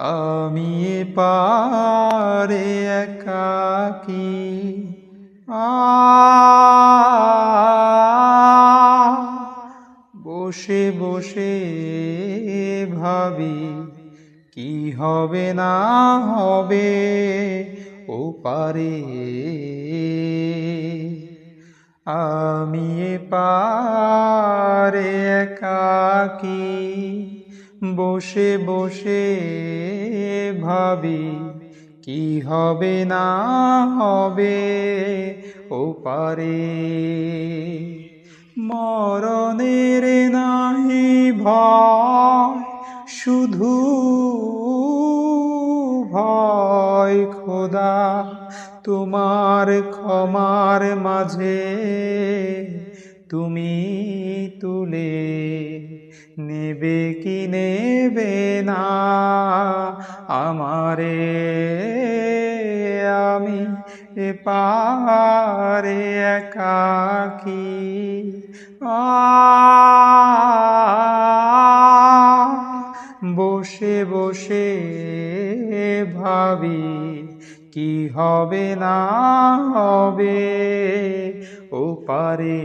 আমি পারে একাকি বসে বসে ভাবি, কি হবে না হবে ও পারে? আমি পারে একাকি বসে বসে ভাবি, কি হবে না হবে ও পারে মরণের নাহি ভয়, শুধু ভয় খোদা, তোমার ক্ষমার মাঝে তুমি তুলে নেবে কি নেবে না আমারে আমি পারে একাকি। বসে বসে ভাবি কি হবে না হবে ও পারে